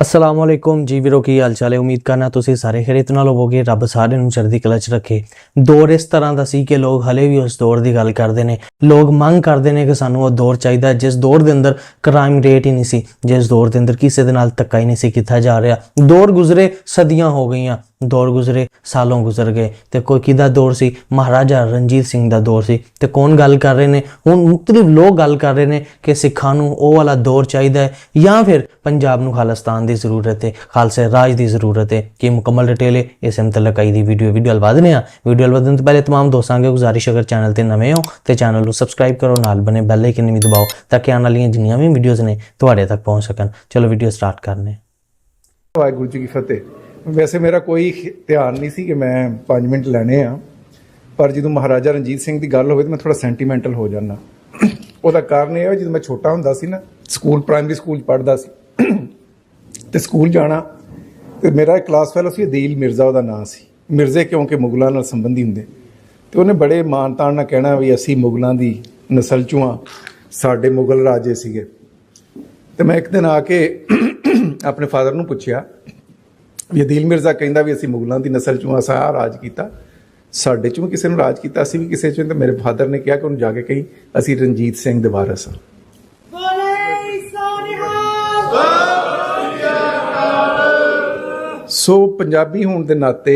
ਅਸਲਾਮ ਵਾਲੇਕੁਮ ਜੀ ਵੀਰੋ ਕੀ ਹਾਲ ਚਾਲ ਹੈ? ਉਮੀਦ ਕਰਨਾ ਤੁਸੀਂ ਸਾਰੇ ਖੈਰੀਅਤ ਨਾਲ ਹੋਵੋਗੇ। ਰੱਬ ਸਾਰਿਆਂ ਨੂੰ ਚੜ੍ਹਦੀ ਕਲਾ 'ਚ ਰੱਖੇ। ਦੌਰ ਇਸ ਤਰ੍ਹਾਂ ਦਾ ਸੀ ਕਿ ਲੋਕ ਹਲੇ ਵੀ ਉਸ ਦੌਰ ਦੀ ਗੱਲ ਕਰਦੇ ਨੇ। ਲੋਕ ਮੰਗ ਕਰਦੇ ਨੇ ਕਿ ਸਾਨੂੰ ਉਹ ਦੌਰ ਚਾਹੀਦਾ ਜਿਸ ਦੌਰ ਦੇ ਅੰਦਰ ਕ੍ਰਾਈਮ ਰੇਟ ਹੀ ਨਹੀਂ ਸੀ, ਜਿਸ ਦੌਰ ਦੇ ਅੰਦਰ ਕਿਸੇ ਦੇ ਨਾਲ ਧੱਕਾ ਹੀ ਨਹੀਂ ਸੀ ਕੀਤਾ ਜਾ ਰਿਹਾ। ਦੌਰ ਗੁਜ਼ਰੇ, ਸਦੀਆਂ ਹੋ ਗਈਆਂ। ਦੌਰ ਗੁਜ਼ਰੇ, ਸਾਲੋਂ ਗੁਜ਼ਰ ਗਏ। ਤੇ ਕੋਈ ਕਿਹਦਾ ਦੌਰ ਸੀ? ਮਹਾਰਾਜਾ ਰਣਜੀਤ ਸਿੰਘ ਦਾ ਦੌਰ ਸੀ। ਤੇ ਕੌਣ ਗੱਲ ਕਰ ਰਹੇ ਨੇ? ਹੁਣ ਮੁxtਲਿਫ ਲੋਕ ਗੱਲ ਕਰ ਰਹੇ ਨੇ ਕਿ ਸਿੱਖਾਂ ਨੂੰ ਉਹ ਵਾਲਾ ਦੌਰ ਚਾਹੀਦਾ ਹੈ ਜਾਂ ਫਿਰ ਪੰਜਾਬ ਨੂੰ ਖਾਲਿਸਤਾਨ ਦੀ ਜ਼ਰੂਰਤ ਹੈ ਖਾਲਸੇ ਰਾਜ ਦੀ ਜ਼ਰੂਰਤ ਹੈ ਕਿ ਮੁਕੰਮਲ ਡਿਟੇਲ ਹੈ ਇਸ ਮੁਤਲਕ ਆਈ ਦੀ ਵੀਡੀਓ ਵੀਡੀਓ ਲਵਾਦਨੇ ਆ ਵੀਡੀਓ ਲਵਾਦਨ ਤੋਂ ਪਹਿਲੇ तमाम ਦੋਸਤਾਂ ਨੂੰ ਗੁਜ਼ਾਰਿਸ਼ ਅਗਰ ਚੈਨਲ ਤੇ ਨਵੇਂ ਹੋ ਤੇ ਚੈਨਲ ਨੂੰ ਸਬਸਕ੍ਰਾਈਬ ਕਰੋ ਨਾਲ ਬਨੇ ਬੈਲ ਆਈਕਨ ਵੀ ਦਬਾਓ ਤਾਂ ਕਿ ਆਉਣ ਵਾਲੀਆਂ ਜਿੰਨੀਆਂ ਵੀ ਵੀਡੀਓਜ਼ ਨੇ ਤੁਹਾਡੇ ਤੱਕ ਪਹੁੰਚ ਸਕਣ ਚਲੋ ਵੀਡੀਓ ਸਟਾਰਟ ਕਰਨੇ ਆ। ਵਾਹਿਗੁਰੂ ਜੀ ਕੀ ਫਤਿਹ ਵੈਸੇ ਮੇਰਾ ਕੋਈ ਖ- ਧਿਆਨ ਨਹੀਂ ਸੀ ਕਿ ਮੈਂ 5 ਮਿੰਟ ਲੈਣੇ ਆ ਪਰ ਜਦੋਂ ਮਹਾਰਾਜਾ ਰਣਜੀਤ ਸਿੰਘ ਦੀ ਗੱਲ ਹੋਵੇ ਤਾਂ ਮੈਂ ਥੋੜਾ ਸੈਂਟੀਮੈਂਟਲ ਹੋ ਜਾਂਦਾ ਉਹਦਾ ਕਾਰਨ ਇਹ ਹੈ ਜਦੋਂ ਮੈਂ ਛੋਟਾ ਹੁੰਦਾ ਸੀ ਨਾ ਸਕੂਲ ਪ੍ਰਾਇਮਰੀ ਸਕੂਲ 'ਚ ਪੜ੍ਹਦਾ ਸੀ ਤੇ ਸਕੂਲ ਜਾਣਾ। ਤੇ ਮੇਰਾ ਕਲਾਸ ਫੈਲੋ ਸੀ, ਅਦੀਲ ਮਿਰਜ਼ਾ, ਉਹਦਾ ਨਾਂ ਸੀ। ਮਿਰਜ਼ੇ ਕਿਉਂਕਿ ਮੁਗਲਾਂ ਨਾਲ ਸੰਬੰਧੀ ਹੁੰਦੇ। ਤੇ ਉਹਨੇ ਬੜੇ ਮਾਨਤਾਨ ਨਾਲ ਕਹਿਣਾ ਵੀ ਅਸੀਂ ਮੁਗਲਾਂ ਦੀ ਨਸਲ ਚੋਂ ਆ, ਸਾਡੇ ਮੁਗਲ ਰਾਜੇ ਸੀਗੇ। ਤੇ ਮੈਂ ਇੱਕ ਦਿਨ ਆ ਕੇ ਆਪਣੇ ਫਾਦਰ ਨੂੰ ਪੁੱਛਿਆ ਵੀ ਅਦੀਲ ਮਿਰਜ਼ਾ ਕਹਿੰਦਾ ਵੀ ਅਸੀਂ ਮੁਗਲਾਂ ਦੀ ਨਸਲ ਚੋਂ ਅਸਾਂ ਆਹ ਰਾਜ ਕੀਤਾ। ਸਾਡੇ ਚੋਂ ਵੀ ਕਿਸੇ ਨੂੰ ਰਾਜ ਕੀਤਾ, ਅਸੀਂ ਵੀ ਕਿਸੇ ਚੋਂ। ਤਾਂ ਮੇਰੇ ਫਾਦਰ ਨੇ ਕਿਹਾ ਕਿ ਉਹਨੂੰ ਜਾ ਕੇ ਕਹੀ, ਅਸੀਂ ਰਣਜੀਤ ਸਿੰਘ ਦੇ ਵਾਰਸ ਹਾਂ। ਸੋ ਪੰਜਾਬੀ ਹੋਣ ਦੇ ਨਾਤੇ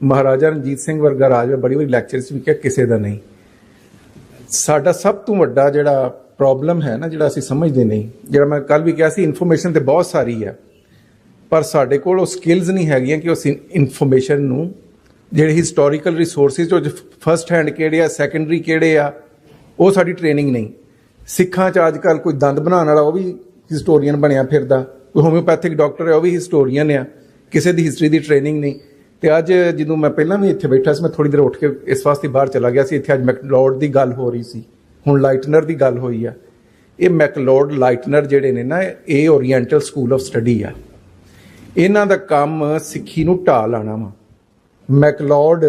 ਮਹਾਰਾਜਾ ਰਣਜੀਤ ਸਿੰਘ ਵਰਗਾ ਰਾਜ ਬੜੀ ਵਾਰੀ ਲੈਕਚਰ 'ਚ ਵੀ ਕਿਹਾ, ਕਿਸੇ ਦਾ ਨਹੀਂ। ਸਾਡਾ ਸਭ ਤੋਂ ਵੱਡਾ ਜਿਹੜਾ ਪ੍ਰੋਬਲਮ ਹੈ ਨਾ, ਜਿਹੜਾ ਅਸੀਂ ਸਮਝਦੇ ਨਹੀਂ, ਜਿਹੜਾ ਮੈਂ ਕੱਲ ਵੀ ਕਿਹਾ ਸੀ ਇਨਫੋਰਮੇਸ਼ਨ ਤੇ ਬਹੁਤ ਸਾਰੀ ਹੈ। ਪਰ ਸਾਡੇ ਕੋਲ ਉਹ ਸਕਿੱਲਸ ਨਹੀਂ ਹੈਗੀਆਂ ਕਿ ਉਸ ਇਨਫੋਰਮੇਸ਼ਨ ਨੂੰ, ਜਿਹੜੇ ਹਿਸਟੋਰੀਕਲ ਰਿਸੋਰਸਸ ਜੋ ਫਰਸਟ ਹੈਂਡ ਕਿਹੜੇ ਆ ਸੈਕੰਡਰੀ ਕਿਹੜੇ ਆ, ਉਹ ਸਾਡੀ ਟ੍ਰੇਨਿੰਗ ਨਹੀਂ। ਸਿੱਖਾਂ 'ਚ ਅੱਜ ਕੱਲ ਕੋਈ ਦੰਦ ਬਣਾਉਣ ਵਾਲਾ ਉਹ ਵੀ ਹਿਸਟੋਰੀਅਨ ਬਣਿਆ ਫਿਰਦਾ, ਕੋਈ ਹੋਮਿਓਪੈਥਿਕ ਡਾਕਟਰ ਹੈ, ਉਹ ਵੀ ਹਿਸਟੋਰੀਅਨ ਆ। ਕਿਸੇ ਦੀ ਹਿਸਟਰੀ ਦੀ ਟ੍ਰੇਨਿੰਗ ਨਹੀਂ। ਤੇ ਅੱਜ ਜਦੋਂ ਮੈਂ ਪਹਿਲਾਂ ਵੀ ਇੱਥੇ ਬੈਠਾ ਸੀ, ਮੈਂ ਥੋੜੀ ਦੇਰ ਉੱਠ ਕੇ ਇਸ ਵਾਸਤੇ ਬਾਹਰ ਚਲਾ ਗਿਆ ਸੀ। ਇੱਥੇ ਅੱਜ ਮੈਕਲੋਡ ਦੀ ਗੱਲ ਹੋ ਰਹੀ ਸੀ। ਹੁਣ ਲਾਈਟਨਰ ਦੀ ਗੱਲ ਹੋਈ ਆ। ਇਹ ਮੈਕਲੋਡ ਲਾਈਟਨਰ ਜਿਹੜੇ ਨੇ ਨਾ, ਇਹ ਓਰੀਐਂਟਲ ਸਕੂਲ ਆਫ ਸਟੱਡੀ ਆ। ਇਹਨਾਂ ਦਾ ਕੰਮ ਸਿੱਖੀ ਨੂੰ ਢਾਹ ਲਾਣਾ ਵਾ। ਮੈਕਲੋਡ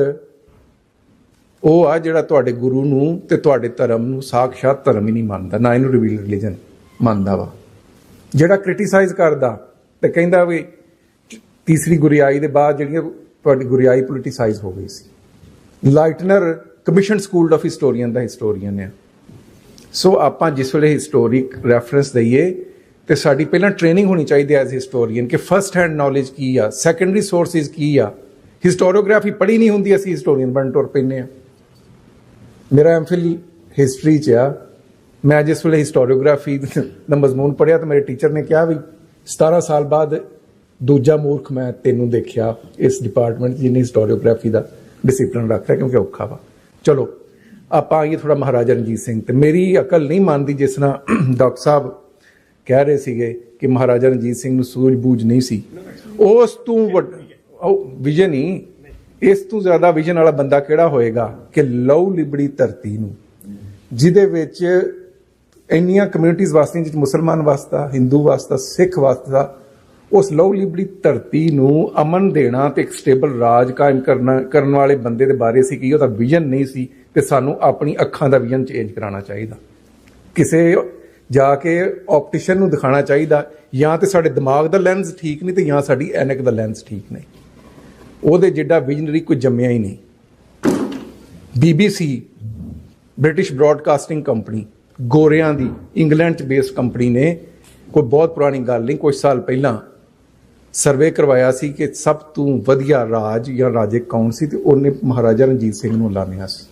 ਉਹ ਆ ਜਿਹੜਾ ਤੁਹਾਡੇ ਗੁਰੂ ਨੂੰ ਤੇ ਤੁਹਾਡੇ ਧਰਮ ਨੂੰ ਸਾਖਸ਼ਾਤ ਧਰਮ ਹੀ ਨਹੀਂ ਮੰਨਦਾ। ਨਾ ਇਹਨੂੰ ਰਿਵੀਲ ਰਿਲੀਜਨ ਮੰਨਦਾ ਵਾ। ਜਿਹੜਾ ਕ੍ਰਿਟਿਸਾਈਜ਼ ਕਰਦਾ ਤੇ ਕਹਿੰਦਾ ਵੀ ਤੀਸਰੀ ਗੁਰਿਆਈ ਦੇ ਬਾਅਦ ਜਿਹੜੀਆਂ ਤੁਹਾਡੀ ਗੁਰਿਆਈ ਪੋਲਿਟਿਸਾਈਜ਼ ਹੋ ਗਈ ਸੀ। Leitner commission school of historian the historian ਹੈ। ਸੋ ਆਪਾਂ ਜਿਸ ਵੇਲੇ ਹਿਸਟੋਰਿਕ ਰੈਫਰੈਂਸ ਦਈਏ, ਤੇ ਸਾਡੀ ਪਹਿਲਾਂ ਟ੍ਰੇਨਿੰਗ ਹੋਣੀ ਚਾਹੀਦੀ ਐਜ਼ ਹਿਸਟੋਰੀਅਨ ਕਿ ਫਰਸਟ ਹੈਂਡ ਨੌਲੇਜ ਕੀ ਆ ਸੈਕੰਡਰੀ ਸੋਰਸਸ ਕੀ ਆ। ਹਿਸਟੋਰੀਓਗ੍ਰਾਫੀ ਪੜ੍ਹੀ ਨਹੀਂ ਹੁੰਦੀ, ਅਸੀਂ ਹਿਸਟੋਰੀਅਨ ਬਣ ਤੁਰ ਪੈਂਦੇ ਆ ਮੇਰਾ ਐਮਫਿਲ ਹਿਸਟਰੀ ਚ ਆ। ਮੈਂ ਜਿਸ ਵੇਲੇ ਹਿਸਟੋਰੀਓਗ੍ਰਾਫੀ ਦਾ ਮਜ਼ਮੂਨ ਪੜਿਆ ਤਾਂ ਮੇਰੇ ਟੀਚਰ ਨੇ ਕਿਹਾ ਵੀ 17 ਸਾਲ ਬਾਅਦ ਦੂਜਾ ਮੂਰਖ ਮੈਂ ਤੈਨੂੰ ਦੇਖਿਆ, ਇਸ ਡਿਪਾਰਟਮੈਂਟ ਜਿਹਨੇ ਹਿਸਟੋਰੀਓਗ੍ਰਾਫੀ ਦਾ ਡਿਸਪਲਿਨ ਰੱਖਿਆ ਕਿਉਂਕਿ ਔਖਾ ਵਾ। ਚਲੋ, ਆਪਾਂ ਆਈਏ ਥੋੜਾ ਮਹਾਰਾਜਾ ਰਣਜੀਤ ਸਿੰਘ ਤੇ। ਮੇਰੀ ਅਕਲ ਨਹੀਂ ਮੰਨਦੀ ਜਿਸ ਨਾਲ ਡਾਕਟਰ ਸਾਹਿਬ ਕਹਿ ਰਹੇ ਸੀਗੇ ਕਿ ਮਹਾਰਾਜਾ ਰਣਜੀਤ ਸਿੰਘ ਨੂੰ ਸੂਝ-ਬੂਝ ਨਹੀਂ ਸੀ। ਉਸ ਤੋਂ ਵੱਡ, ਉਹ ਵਿਜ਼ਨ ਹੀ ਇਸ ਤੋਂ ਜ਼ਿਆਦਾ ਵਿਜ਼ਨ ਵਾਲਾ ਬੰਦਾ ਕਿਹੜਾ ਹੋਏਗਾ ਕਿ ਲਉ ਲਿਬੜੀ ਧਰਤੀ ਨੂੰ, ਜਿਹਦੇ ਵਿੱਚ ਇੰਨੀਆਂ ਕਮਿਊਨਿਟੀਆਂ ਵਾਸਤੇ ਜਿਸ ਮੁਸਲਮਾਨ ਵਾਸਤਾ, ਹਿੰਦੂ ਵਾਸਤਾ, ਸਿੱਖ ਵਾਸਤਾ ਉਸ ਲਉ ਲਿਬੜੀ ਧਰਤੀ ਨੂੰ ਅਮਨ ਦੇਣਾ ਤੇ ਇੱਕ ਸਟੇਬਲ ਰਾਜ ਕਾਇਮ ਕਰਨਾ ਕਰਨ ਵਾਲੇ ਬੰਦੇ ਦੇ ਬਾਰੇ ਸੀ ਕਿ ਉਹਦਾ ਵਿਜ਼ਨ ਨਹੀਂ ਸੀ ਤੇ ਸਾਨੂੰ ਆਪਣੀ ਅੱਖਾਂ ਦਾ ਵਿਜ਼ਨ ਚੇਂਜ ਕਰਾਉਣਾ ਚਾਹੀਦਾ। ਕਿਸੇ ਜਾ ਕੇ ਆਪਟੀਸ਼ੀਅਨ ਨੂੰ ਦਿਖਾਣਾ ਚਾਹੀਦਾ, ਜਾਂ ਤੇ ਸਾਡੇ ਦਿਮਾਗ ਦਾ ਲੈਂਸ ਠੀਕ ਨਹੀਂ ਤੇ ਜਾਂ ਸਾਡੀ ਐਨਕ ਦਾ ਲੈਂਸ ਠੀਕ ਨਹੀਂ। ਉਹਦੇ ਜਿੱਡਾ ਵਿਜ਼ਨਰੀ ਕੋਈ ਜੰਮਿਆ ਹੀ ਨਹੀਂ। BBC ਬ੍ਰਿਟਿਸ਼ ਬ੍ਰਾਡਕਾਸਟਿੰਗ ਕੰਪਨੀ ਗੋਰਿਆਂ ਦੀ ਇੰਗਲੈਂਡ ਚ ਬੇਸਡ ਕੰਪਨੀ ਨੇ ਕੋਈ ਬਹੁਤ ਪੁਰਾਣੀ ਗੱਲ ਨਹੀਂ ਕੁਝ ਸਾਲ ਪਹਿਲਾਂ ਸਰਵੇ ਕਰਵਾਇਆ ਸੀ ਕਿ ਸਭ ਤੋਂ ਵਧੀਆ ਰਾਜ ਜਾਂ ਰਾਜੇ ਕੌਣ ਸੀ ਤੇ ਉਹਨੇ ਮਹਾਰਾਜਾ ਰਣਜੀਤ ਸਿੰਘ ਨੂੰ ਐਲਾਨਿਆ ਸੀ।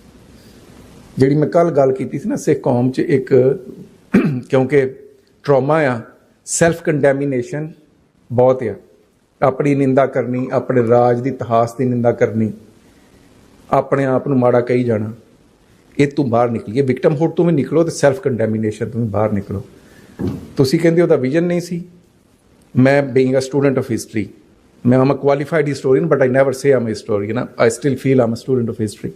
ਜਿਹੜੀ ਮੈਂ ਕੱਲ ਗੱਲ ਕੀਤੀ ਸੀ ਨਾ, ਸਿੱਖ ਕੌਮ 'ਚ ਇੱਕ ਕਿਉਂਕਿ ਟਰਾਮਾ ਆ ਸੈਲਫ ਕੰਡੈਮੀਨੇਸ਼ਨ ਬਹੁਤ ਆ। ਆਪਣੀ ਨਿੰਦਾ ਕਰਨੀ, ਆਪਣੇ ਰਾਜ ਦੀ ਇਤਿਹਾਸ ਦੀ ਨਿੰਦਾ ਕਰਨੀ, ਆਪਣੇ ਆਪ ਨੂੰ ਮਾੜਾ ਕਹੀ ਜਾਣਾ, ਇਹ ਤੋਂ ਬਾਹਰ ਨਿਕਲੀਏ। ਵਿਕਟਮ ਹੋਟ ਤੋਂ ਵੀ ਨਿਕਲੋ ਤੇ ਸੈਲਫ ਕੰਡੈਮੀਨੇਸ਼ਨ ਤੋਂ ਵੀ ਬਾਹਰ ਨਿਕਲੋ। ਤੁਸੀਂ ਕਹਿੰਦੇ ਉਹਦਾ ਵਿਜ਼ਨ ਨਹੀਂ ਸੀ। ਮੈਂ being a student of history ਮੈਂ am a qualified historian but I never say I'm a historian I still feel I'm a student of history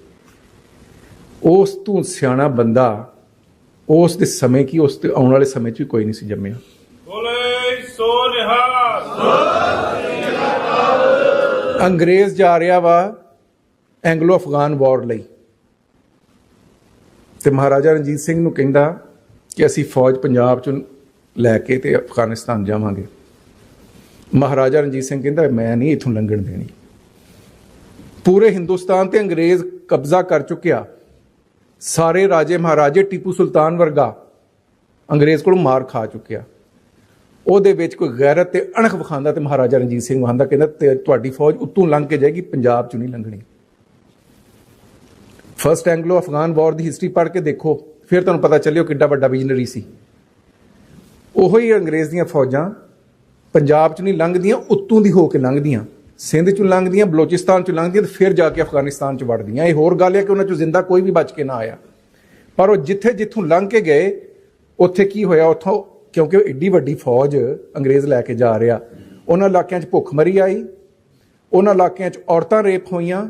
ਉਸ ਤੋਂ ਸਿਆਣਾ ਬੰਦਾ ਉਸ ਦੇ ਸਮੇਂ ਕੀ ਉਸ ਤੇ ਆਉਣ ਵਾਲੇ ਸਮੇਂ 'ਚ ਵੀ ਕੋਈ ਨਹੀਂ ਸੀ ਜੰਮਿਆ ਬੋਲੇ ਅੰਗਰੇਜ਼ ਜਾ ਰਿਹਾ ਵਾ ਐਂਗਲੋ ਅਫਗਾਨ ਵਾਰ ਲਈ ਤੇ ਮਹਾਰਾਜਾ ਰਣਜੀਤ ਸਿੰਘ ਨੂੰ ਕਹਿੰਦਾ ਕਿ ਅਸੀਂ ਫੌਜ ਪੰਜਾਬ ਚੋਂ ਲੈ ਕੇ ਤੇ ਅਫਗਾਨਿਸਤਾਨ ਜਾਵਾਂਗੇ ਮਹਾਰਾਜਾ ਰਣਜੀਤ ਸਿੰਘ ਕਹਿੰਦਾ, ਮੈਂ ਨਹੀਂ ਇਥੋਂ ਲੰਘਣ ਦੇਣੀ। ਪੂਰੇ ਹਿੰਦੁਸਤਾਨ ਤੇ ਅੰਗਰੇਜ਼ ਕਬਜ਼ਾ ਕਰ ਚੁੱਕਿਆ। ਸਾਰੇ ਰਾਜੇ ਮਹਾਰਾਜੇ ਟੀਪੂ ਸੁਲਤਾਨ ਵਰਗਾ ਅੰਗਰੇਜ਼ ਕੋਲੋਂ ਮਾਰ ਖਾ ਚੁੱਕਿਆ। ਉਹਦੇ ਵਿੱਚ ਕੋਈ ਗੈਰਤ ਤੇ ਅਣਖ ਵਿਖਾਉਂਦਾ ਤੇ ਮਹਾਰਾਜਾ ਰਣਜੀਤ ਸਿੰਘ ਵਹਾਂਦਾ ਕਹਿੰਦਾ ਤੁਹਾਡੀ ਫੌਜ ਉੱਤੋਂ ਲੰਘ ਕੇ ਜਾਏਗੀ, ਪੰਜਾਬ 'ਚੋਂ ਨਹੀਂ ਲੰਘਣੀ। ਫਰਸਟ ਐਂਗਲੋ ਅਫਗਾਨ ਵਾਰ ਦੀ ਹਿਸਟਰੀ ਪੜ੍ਹ ਕੇ ਦੇਖੋ, ਫਿਰ ਤੁਹਾਨੂੰ ਪਤਾ ਚੱਲਿਓ ਕਿੱਡਾ ਵੱਡਾ ਵਿਜ਼ਨਰੀ ਸੀ। ਉਹੀ ਅੰਗਰੇਜ਼ ਦੀਆਂ ਫੌਜਾਂ ਪੰਜਾਬ ਚ ਨਹੀਂ ਲੰਘਦੀਆਂ, ਉੱਤੋਂ ਦੀ ਹੋ ਕੇ ਲੰਘਦੀਆਂ। ਸਿੰਧ 'ਚੋਂ ਲੰਘਦੀਆਂ, ਬਲੋਚਿਸਤਾਨ 'ਚੋਂ ਲੰਘਦੀਆਂ ਤੇ ਫਿਰ ਜਾ ਕੇ ਅਫਗਾਨਿਸਤਾਨ ਚ ਵੜਦੀਆਂ। ਇਹ ਹੋਰ ਗੱਲ ਹੈ ਕਿ ਉਹਨਾਂ ਚੋਂ ਜ਼ਿੰਦਾ ਕੋਈ ਵੀ ਬਚ ਕੇ ਨਾ ਆਇਆ। ਪਰ ਉਹ ਜਿੱਥੇ ਜਿੱਥੋਂ ਲੰਘ ਕੇ ਗਏ, ਉੱਥੇ ਕੀ ਹੋਇਆ? ਉੱਥੋਂ ਕਿਉਂਕਿ ਉਹ ਏਡੀ ਵੱਡੀ ਫੌਜ ਅੰਗਰੇਜ਼ ਲੈ ਕੇ ਜਾ ਰਿਹਾ। ਉਹਨਾਂ ਇਲਾਕਿਆਂ 'ਚ ਭੁੱਖਮਰੀ ਆਈ, ਉਹਨਾਂ ਇਲਾਕਿਆਂ 'ਚ ਔਰਤਾਂ ਰੇਪ ਹੋਈਆਂ,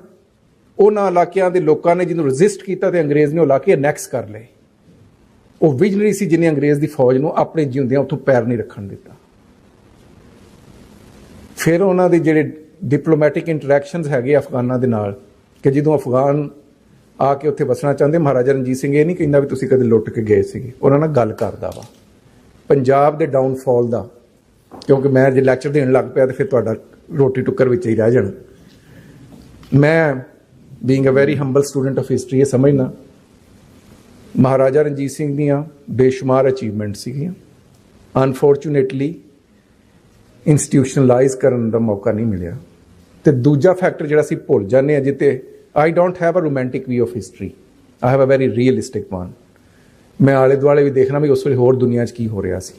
ਉਹਨਾਂ ਇਲਾਕਿਆਂ ਦੇ ਲੋਕਾਂ ਨੇ ਜਿਹਨੂੰ ਰੈਜ਼ਿਸਟ ਕੀਤਾ ਤੇ ਅੰਗਰੇਜ਼ ਨੇ ਉਹ ਇਲਾਕੇ ਅਨੈਕਸ ਕਰ ਲਏ। ਉਹ ਵਿਜਨਰੀ ਸੀ ਜਿਹਨੇ ਅੰਗਰੇਜ਼ ਦੀ ਫੌਜ ਨੂੰ ਆਪਣੇ ਜਿਉਂਦਿਆਂ ਉੱਥੋਂ ਪੈਰ ਨਹੀਂ ਰੱਖਣ ਦਿੱਤਾ। ਫਿਰ ਉਹਨਾਂ ਦੇ ਜਿਹੜੇ ਡਿਪਲੋਮੈਟਿਕ ਇੰਟਰੈਕਸ਼ਨਸ ਹੈਗੇ ਅਫਗਾਨਾਂ ਦੇ ਨਾਲ, ਕਿ ਜਦੋਂ ਅਫਗਾਨ ਆ ਕੇ ਉੱਥੇ ਵਸਣਾ ਚਾਹੁੰਦੇ, ਮਹਾਰਾਜਾ ਰਣਜੀਤ ਸਿੰਘ ਇਹ ਨਹੀਂ ਕਹਿੰਦਾ ਵੀ ਤੁਸੀਂ ਕਦੇ ਲੁੱਟ ਕੇ ਗਏ ਸੀਗੇ। ਉਹਨਾਂ ਨਾਲ ਗੱਲ ਕਰਦਾ ਵਾ। ਪੰਜਾਬ ਦੇ ਡਾਊਨਫਾਲ ਦਾ, ਕਿਉਂਕਿ ਮੈਂ ਜੇ ਲੈਕਚਰ ਦੇਣ ਲੱਗ ਪਿਆ ਤੇ ਫਿਰ ਤੁਹਾਡਾ ਰੋਟੀ ਟੁੱਕਰ ਵਿੱਚ ਹੀ ਰਹਿ ਜਾਣਾ। ਮੈਂ being a very humble student of history ਇਹ ਸਮਝਣਾ ਮਹਾਰਾਜਾ ਰਣਜੀਤ ਸਿੰਘ ਦੀਆਂ ਬੇਸ਼ੁਮਾਰ ਅਚੀਵਮੈਂਟ ਸੀਗੀਆਂ। ਅਨਫੋਰਚੂਨੇਟਲੀ ਇੰਸਟੀਟਿਊਸ਼ਨਲਾਈਜ਼ ਕਰਨ ਦਾ ਮੌਕਾ ਨਹੀਂ ਮਿਲਿਆ। ਤੇ ਦੂਜਾ ਫੈਕਟਰ ਜਿਹੜਾ ਅਸੀਂ ਭੁੱਲ ਜਾਂਦੇ ਆ ਜਿੱਤੇ I don't have a romantic view of history I have a very realistic one ਮੈਂ ਆਲੇ ਦੁਆਲੇ ਵੀ ਦੇਖਣਾ ਵੀ ਉਸ ਵੇਲੇ ਹੋਰ ਦੁਨੀਆ 'ਚ ਕੀ ਹੋ ਰਿਹਾ ਸੀ।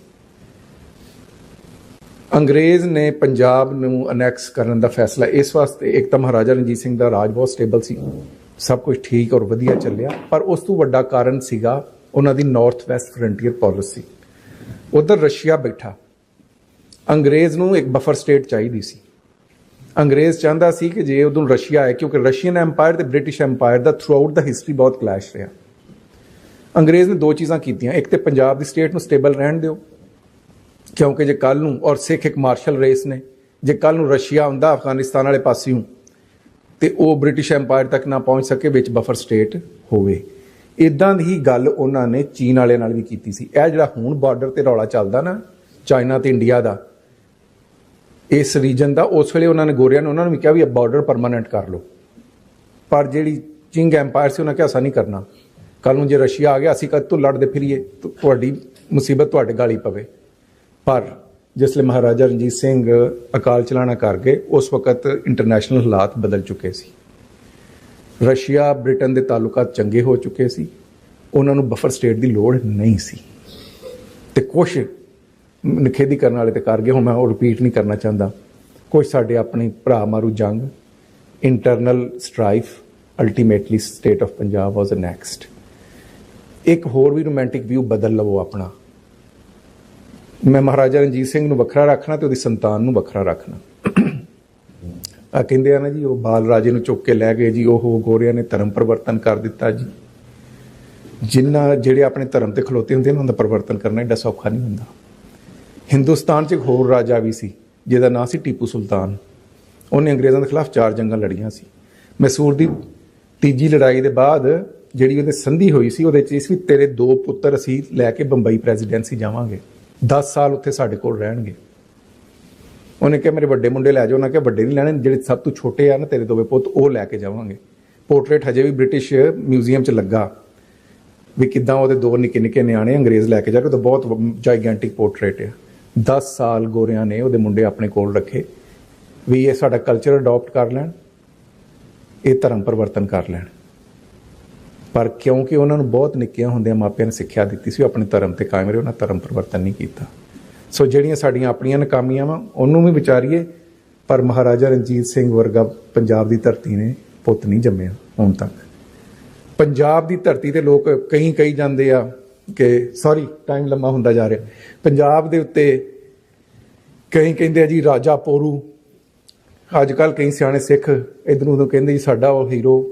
ਅੰਗਰੇਜ਼ ਨੇ ਪੰਜਾਬ ਨੂੰ ਅਨੈਕਸ ਕਰਨ ਦਾ ਫੈਸਲਾ, ਇਸ ਵਾਸਤੇ ਇੱਕ ਤਾਂ ਮਹਾਰਾਜਾ ਰਣਜੀਤ ਸਿੰਘ ਦਾ ਰਾਜ ਬਹੁਤ ਸਟੇਬਲ ਸੀ। ਸਭ ਕੁਝ ਠੀਕ ਔਰ ਵਧੀਆ ਚੱਲਿਆ, ਪਰ ਉਸ ਤੋਂ ਵੱਡਾ ਕਾਰਨ ਸੀਗਾ ਉਹਨਾਂ ਦੀ ਨਾਰਥ ਵੈਸਟ ਫਰੰਟੀਅਰ ਪਾਲਿਸੀ ਉਧਰ ਰਸ਼ੀਆ ਬੈਠਾ। ਅੰਗਰੇਜ਼ ਨੂੰ ਇੱਕ ਬਫਰ ਸਟੇਟ ਚਾਹੀਦੀ ਸੀ। ਅੰਗਰੇਜ਼ ਚਾਹੁੰਦਾ ਸੀ ਕਿ ਜੇ ਉਦੋਂ ਰਸ਼ੀਆ ਹੈ ਕਿਉਂਕਿ ਰਸ਼ੀਅਨ ਐਮਪਾਇਰ ਤੇ ਬ੍ਰਿਟਿਸ਼ ਐਮਪਾਇਰ ਦਾ ਥਰੂ ਦਾ ਹਿਸਟਰੀ ਬਹੁਤ ਕਲੈਸ਼ ਰਿਹਾ। ਅੰਗਰੇਜ਼ ਨੇ ਦੋ ਚੀਜ਼ਾਂ ਕੀਤੀਆਂ। ਇੱਕ ਤੇ ਪੰਜਾਬ ਦੀ ਸਟੇਟ ਨੂੰ ਸਟੇਬਲ ਰਹਿਣ ਦਿਓ, ਕਿਉਂਕਿ ਜੇ ਕੱਲ ਨੂੰ, ਔਰ ਸਿੱਖ ਇੱਕ ਮਾਰਸ਼ਲ ਰੇਸ ਨੇ, ਜੇ ਕੱਲ ਨੂੰ ਰਸ਼ੀਆ ਹੁੰਦਾ ਅਫਗਾਨਿਸਤਾਨ ਵਾਲੇ ਪਾਸਿਓਂ, ਤੇ ਉਹ ਬ੍ਰਿਟਿਸ਼ ਐਮਪਾਇਰ ਤੱਕ ਨਾ ਪਹੁੰਚ ਸਕੇ, ਵਿੱਚ ਬਫਰ ਸਟੇਟ ਹੋਵੇ। ਇਦਾਂ ਦੀ ਹੀ ਗੱਲ ਉਹਨਾਂ ਨੇ ਚੀਨ ਵਾਲਿਆਂ ਨਾਲ ਵੀ ਕੀਤੀ ਸੀ। ਇਹ ਜਿਹੜਾ ਹੁਣ ਬਾਰਡਰ ਤੇ ਰੌਲਾ ਚੱਲਦਾ ਨਾ, ਚਾਈਨਾ ਤੇ ਇੰਡੀਆ ਦਾ ਇਸ ਰੀਜਨ ਦਾ, ਉਸ ਵੇਲੇ ਉਹਨਾਂ ਨੇ ਗੋਰਿਆਂ ਨੇ, ਉਹਨਾਂ ਨੂੰ ਵੀ ਕਿਹਾ ਵੀ ਇਹ ਬਾਰਡਰ ਪਰਮਾਨੈਂਟ ਕਰ ਲਓ। ਪਰ ਜਿਹੜੀ ਚਿੰਗ ਐਮਪਾਇਰ ਸੀ, ਉਹਨਾਂ ਕਿਹਾ ਅਸਾਂ ਨਹੀਂ ਕਰਨਾ। ਕੱਲ ਨੂੰ ਜੇ ਰਸ਼ੀਆ ਆ ਗਿਆ, ਅਸੀਂ ਕਦ ਤੋਂ ਲੜਦੇ ਫਿਰੀਏ, ਤਾਂ, ਤੁਹਾਡੀ ਮੁਸੀਬਤ ਤੁਹਾਡੇ ਗਾਲੀ ਪਵੇ। ਪਰ ਜਿਸ ਲਈ ਮਹਾਰਾਜਾ ਰਣਜੀਤ ਸਿੰਘ ਅਕਾਲ ਚਲਾਣਾ ਕਰ ਗਏ, ਉਸ ਵਕਤ ਇੰਟਰਨੈਸ਼ਨਲ ਹਾਲਾਤ ਬਦਲ ਚੁੱਕੇ ਸੀ। ਰਸ਼ੀਆ ਬ੍ਰਿਟਨ ਦੇ ਤਾਲੁਕਾਤ ਚੰਗੇ ਹੋ ਚੁੱਕੇ ਸੀ। ਉਹਨਾਂ ਨੂੰ ਬਫਰ ਸਟੇਟ ਦੀ ਲੋੜ ਨਹੀਂ ਸੀ। ਤੇ ਕੁਛ ਨਖੇਦੀ ਕਰਨ ਵਾਲੇ ਤੇ ਕਰ ਗਏ, ਹੁਣ ਮੈਂ ਉਹ ਰਿਪੀਟ ਨਹੀਂ ਕਰਨਾ ਚਾਹੁੰਦਾ। ਕੁਝ ਸਾਡੇ ਆਪਣੇ ਭਰਾ ਮਾਰੂ ਜੰਗ internal strife ultimately state of Punjab was next ਇੱਕ ਹੋਰ ਵੀ ਰੋਮਾਂਟਿਕ ਵਿਊ ਬਦਲ ਲਵੋ ਆਪਣਾ। ਮੈਂ ਮਹਾਰਾਜਾ ਰਣਜੀਤ ਸਿੰਘ ਨੂੰ ਵੱਖਰਾ ਰੱਖਣਾ ਤੇ ਉਹਦੀ ਸੰਤਾਨ ਨੂੰ ਵੱਖਰਾ ਰੱਖਣਾ। ਆ ਕਹਿੰਦੇ ਆ ਨਾ ਜੀ, ਉਹ ਬਾਲ ਰਾਜੇ ਨੂੰ ਚੁੱਕ ਕੇ ਲੈ ਗਏ ਜੀ, ਉਹ ਗੋਰਿਆਂ ਨੇ ਧਰਮ ਪਰਿਵਰਤਨ ਕਰ ਦਿੱਤਾ ਜੀ। ਜਿੰਨਾ ਜਿਹੜੇ ਆਪਣੇ ਧਰਮ ਤੇ ਖਲੋਤੇ ਹੁੰਦੇ ਨੇ, ਉਹਨਾਂ ਦਾ ਪਰਿਵਰਤਨ ਕਰਨਾ ਐਡਾ ਸੌਖਾ ਨਹੀਂ ਹੁੰਦਾ। ਹਿੰਦੁਸਤਾਨ 'ਚ ਇੱਕ ਹੋਰ ਰਾਜਾ ਵੀ ਸੀ, ਜਿਹਦਾ ਨਾਂ ਸੀ ਟੀਪੂ ਸੁਲਤਾਨ। ਉਹਨੇ ਅੰਗਰੇਜ਼ਾਂ ਦੇ ਖਿਲਾਫ ਚਾਰ ਜੰਗਾਂ ਲੜੀਆਂ ਸੀ। ਮੈਸੂਰ ਦੀ ਤੀਜੀ ਲੜਾਈ ਦੇ ਬਾਅਦ ਜਿਹੜੀ ਉਹਦੇ ਸੰਧੀ ਹੋਈ ਸੀ, ਉਹਦੇ 'ਚ ਇਸ ਵੀ ਤੇਰੇ ਦੋ ਪੁੱਤਰ ਅਸੀਂ ਲੈ ਕੇ ਬੰਬਈ ਪ੍ਰੈਜ਼ੀਡੈਂਸੀ ਜਾਵਾਂਗੇ। 10 ਸਾਲ ਉੱਥੇ ਸਾਡੇ ਕੋਲ ਰਹਿਣਗੇ। ਉਹਨੇ ਕਿਹਾ, ਮੇਰੇ ਵੱਡੇ ਮੁੰਡੇ ਲੈ ਜਾਓ। ਉਹਨਾਂ ਕਿਹਾ, ਵੱਡੇ ਨਹੀਂ ਲੈਣੇ, ਜਿਹੜੇ ਸਭ ਤੋਂ ਛੋਟੇ ਆ ਨਾ ਤੇਰੇ ਦੋਵੇਂ ਪੁੱਤ, ਉਹ ਲੈ ਕੇ ਜਾਵਾਂਗੇ। ਪੋਰਟਰੇਟ ਹਜੇ ਵੀ ਬ੍ਰਿਟਿਸ਼ ਮਿਊਜ਼ੀਅਮ 'ਚ ਲੱਗਾ। ਵੀ ਕਿਦਾਂ ਉਹਦੇ ਦੋ ਨਿੱਕੇ ਨਿੱਕੇ ਨਿਆਣੇ ਅੰਗਰੇਜ਼ ਲੈ ਕੇ ਜਾ ਕੇ, ਉਹ ਤਾਂ ਬਹੁਤ ਜਾਈਗੈਂਟਿਕ ਪੋਰਟਰੇਟ ਹੈ 10 ਸਾਲ ਗੋਰਿਆਂ ਨੇ ਉਹਦੇ ਮੁੰਡੇ ਆਪਣੇ ਕੋਲ ਰੱਖੇ ਵੀ ਇਹ ਸਾਡਾ ਕਲਚਰ ਅਡਾਪਟ ਕਰ ਲੈਣ, ਇਹ ਧਰਮ ਪਰਿਵਰਤਨ ਕਰ ਲੈਣ। ਪਰ ਕਿਉਂਕਿ ਉਹਨਾਂ ਨੂੰ ਬਹੁਤ ਨਿੱਕਿਆਂ ਹੁੰਦਿਆਂ ਮਾਪਿਆਂ ਨੇ ਸਿੱਖਿਆ ਦਿੱਤੀ ਸੀ, ਉਹ ਆਪਣੇ ਧਰਮ ਤੇ ਕਾਇਮ ਰਹੇ, ਉਹਨਾਂ ਧਰਮ ਪਰਿਵਰਤਨ ਨਹੀਂ ਕੀਤਾ। ਸੋ ਜਿਹੜੀਆਂ ਸਾਡੀਆਂ ਆਪਣੀਆਂ ਨਕਾਮੀਆਂ ਵਾ, ਉਹਨੂੰ ਵੀ ਵਿਚਾਰੀਏ, ਪਰ ਮਹਾਰਾਜਾ ਰਣਜੀਤ ਸਿੰਘ ਵਰਗਾ ਪੰਜਾਬ ਦੀ ਧਰਤੀ ਨੇ ਪੁੱਤ ਨਹੀਂ ਜੰਮਿਆ ਹੁਣ ਤੱਕ। ਪੰਜਾਬ ਦੀ ਧਰਤੀ ਤੇ ਲੋਕ ਕਈ ਕਈ ਜਾਂਦੇ ਆ ਕਿ ਸੌਰੀ ਟਾਈਮ ਲੰਮਾ ਹੁੰਦਾ ਜਾ ਰਿਹਾ। ਪੰਜਾਬ ਦੇ ਉੱਤੇ ਕਈ ਕਹਿੰਦੇ ਆ ਜੀ, ਰਾਜਾ ਪੋਰੂ। ਅੱਜ ਕੱਲ ਕਈ ਸਿਆਣੇ ਸਿੱਖ ਇਧਰ ਨੂੰ ਕਹਿੰਦੇ ਜੀ, ਸਾਡਾ ਉਹ ਹੀਰੋ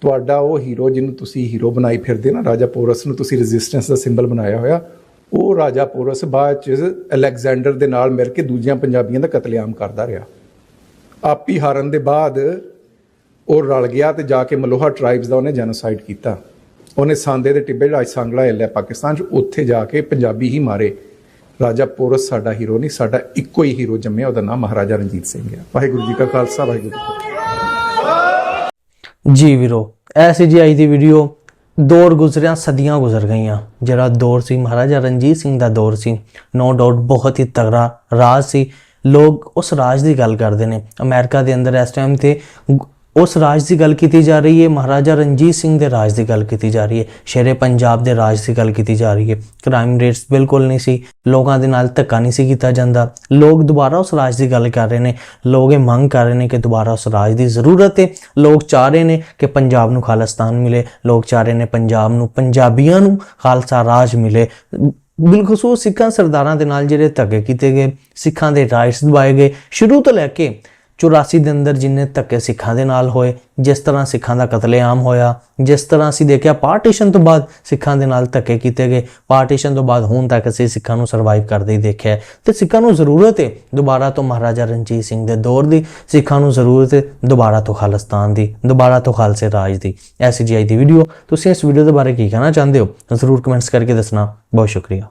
ਤੁਹਾਡਾ ਉਹ ਹੀਰੋ ਜਿਹਨੂੰ ਤੁਸੀਂ ਹੀਰੋ ਬਣਾਈ ਫਿਰਦੇ ਨਾ, ਰਾਜਾ ਪੋਰਸ ਨੂੰ ਤੁਸੀਂ ਰੈਜ਼ਿਸਟੈਂਸ ਦਾ ਸਿੰਬਲ ਬਣਾਇਆ ਹੋਇਆ, ਉਹ ਰਾਜਾ ਪੋਰਸ ਬਾਅਦ ਚ ਅਲੈਗਜ਼ੈਂਡਰ ਦੇ ਨਾਲ ਮਿਲ ਕੇ ਦੂਜੀਆਂ ਪੰਜਾਬੀਆਂ ਦਾ ਕਤਲੇਆਮ ਕਰਦਾ ਰਿਹਾ। ਆਪੀ ਹਾਰਨ ਦੇ ਬਾਅਦ ਉਹ ਰਲ ਗਿਆ ਤੇ ਜਾ ਕੇ ਮਲੋਹਾ ਟ੍ਰਾਈਬਸ ਦਾ ਉਹਨੇ ਜੈਨੋਸਾਈਡ ਕੀਤਾ। ਉਹਨੇ ਸਾਂਦੇ ਦੇ ਟਿੱਬੇ ਜਿਹੜਾ ਅੱਜ ਸਾਂਗਲਾ ਹਿੱਲ ਪਾਕਿਸਤਾਨ ਚ, ਉੱਥੇ ਜਾ ਕੇ ਪੰਜਾਬੀ ਹੀ ਮਾਰੇ। ਰਾਜਾ ਪੋਰਸ ਸਾਡਾ ਹੀਰੋ ਨਹੀਂ, ਸਾਡਾ ਇੱਕੋ ਹੀ ਹੀਰੋ ਜੰਮਿਆ, ਉਹਦਾ ਨਾਮ ਮਹਾਰਾਜਾ ਰਣਜੀਤ ਸਿੰਘ ਹੈ। ਵਾਹਿਗੁਰੂ ਜੀ ਕਾ ਖਾਲਸਾ, ਵਾਹਿਗੁਰੂ ਜੀ ਜੀ ਵੀਰੋ ਐਸੀ ਜੀ ਆਈ ਦੀ ਵੀਡੀਓ ਦੌਰ ਗੁਜ਼ਰਿਆ, ਸਦੀਆਂ ਗੁਜ਼ਰ ਗਈਆਂ। ਜਿਹੜਾ ਦੌਰ ਸੀ, ਮਹਾਰਾਜਾ ਰਣਜੀਤ ਸਿੰਘ ਦਾ ਦੌਰ ਸੀ ਨੋ ਡਾਊਟ ਬਹੁਤ ਹੀ ਤਗੜਾ ਰਾਜ ਸੀ। ਲੋਕ ਉਸ ਰਾਜ ਦੀ ਗੱਲ ਕਰਦੇ ਨੇ। ਅਮਰੀਕਾ ਦੇ ਅੰਦਰ ਇਸ ਟਾਈਮ ਤੇ ਉਸ ਰਾਜ ਦੀ ਗੱਲ ਕੀਤੀ ਜਾ ਰਹੀ ਹੈ, ਮਹਾਰਾਜਾ ਰਣਜੀਤ ਸਿੰਘ ਦੇ ਰਾਜ ਦੀ ਗੱਲ ਕੀਤੀ ਜਾ ਰਹੀ ਹੈ ਸ਼ੇਰੇ ਪੰਜਾਬ ਦੇ ਰਾਜ ਦੀ ਗੱਲ ਕੀਤੀ ਜਾ ਰਹੀ ਹੈ। ਕ੍ਰਾਈਮ ਰੇਟਸ ਬਿਲਕੁਲ ਨਹੀਂ ਸੀ, ਲੋਕਾਂ ਦੇ ਨਾਲ ਧੱਕਾ ਨਹੀਂ ਸੀ ਕੀਤਾ ਜਾਂਦਾ। ਲੋਕ ਦੁਬਾਰਾ ਉਸ ਰਾਜ ਦੀ ਗੱਲ ਕਰ ਰਹੇ ਨੇ, ਲੋਕ ਇਹ ਮੰਗ ਕਰ ਰਹੇ ਨੇ ਕਿ ਦੁਬਾਰਾ ਉਸ ਰਾਜ ਦੀ ਜ਼ਰੂਰਤ ਹੈ। ਲੋਕ ਚਾਹ ਰਹੇ ਨੇ ਕਿ ਪੰਜਾਬ ਨੂੰ ਖਾਲਿਸਤਾਨ ਮਿਲੇ, ਲੋਕ ਚਾਹ ਰਹੇ ਨੇ ਪੰਜਾਬ ਨੂੰ, ਪੰਜਾਬੀਆਂ ਨੂੰ ਖਾਲਸਾ ਰਾਜ ਮਿਲੇ। ਬਿਲਖਸੂਸ ਸਿੱਖਾਂ ਸਰਦਾਰਾਂ ਦੇ ਨਾਲ ਜਿਹੜੇ ਧੱਕੇ ਕੀਤੇ ਗਏ, ਸਿੱਖਾਂ ਦੇ ਰਾਈਟਸ ਦਬਾਏ ਗਏ। ਸ਼ੁਰੂ ਤੋਂ ਲੈ ਕੇ 84 ਦੇ ਅੰਦਰ ਜਿੰਨੇ ਧੱਕੇ ਸਿੱਖਾਂ ਦੇ ਨਾਲ ਹੋਏ, ਜਿਸ ਤਰ੍ਹਾਂ ਸਿੱਖਾਂ ਦਾ ਕਤਲੇਆਮ ਹੋਇਆ, ਜਿਸ ਤਰ੍ਹਾਂ ਅਸੀਂ ਦੇਖਿਆ ਪਾਰਟੀਸ਼ਨ ਤੋਂ ਬਾਅਦ ਸਿੱਖਾਂ ਦੇ ਨਾਲ ਧੱਕੇ ਕੀਤੇ ਗਏ, ਪਾਰਟੀਸ਼ਨ ਤੋਂ ਬਾਅਦ ਹੁਣ ਤੱਕ ਅਸੀਂ ਸਿੱਖਾਂ ਨੂੰ ਸਰਵਾਈਵ ਕਰਦੇ ਹੀ ਦੇਖਿਆ ਹੈ। ਤੇ ਸਿੱਖਾਂ ਨੂੰ ਜ਼ਰੂਰਤ ਹੈ ਦੁਬਾਰਾ ਤੋਂ ਮਹਾਰਾਜਾ ਰਣਜੀਤ ਸਿੰਘ ਦੇ ਦੌਰ ਦੀ, ਸਿੱਖਾਂ ਨੂੰ ਜ਼ਰੂਰਤ ਹੈ ਦੁਬਾਰਾ ਤੋਂ ਖਾਲਿਸਤਾਨ ਦੀ, ਦੁਬਾਰਾ ਤੋਂ ਖਾਲਸੇ ਰਾਜ ਦੀ। ਐਸੀ ਜੀ ਆਈ ਦੀ ਵੀਡੀਓ ਤੁਸੀਂ ਇਸ ਵੀਡੀਓ ਦੇ ਬਾਰੇ ਕੀ ਕਹਿਣਾ ਚਾਹੁੰਦੇ ਹੋ? ਜ਼ਰੂਰ ਕਮੈਂਟਸ ਕਰਕੇ ਦੱਸਣਾ। ਬਹੁਤ ਸ਼ੁਕਰੀਆ।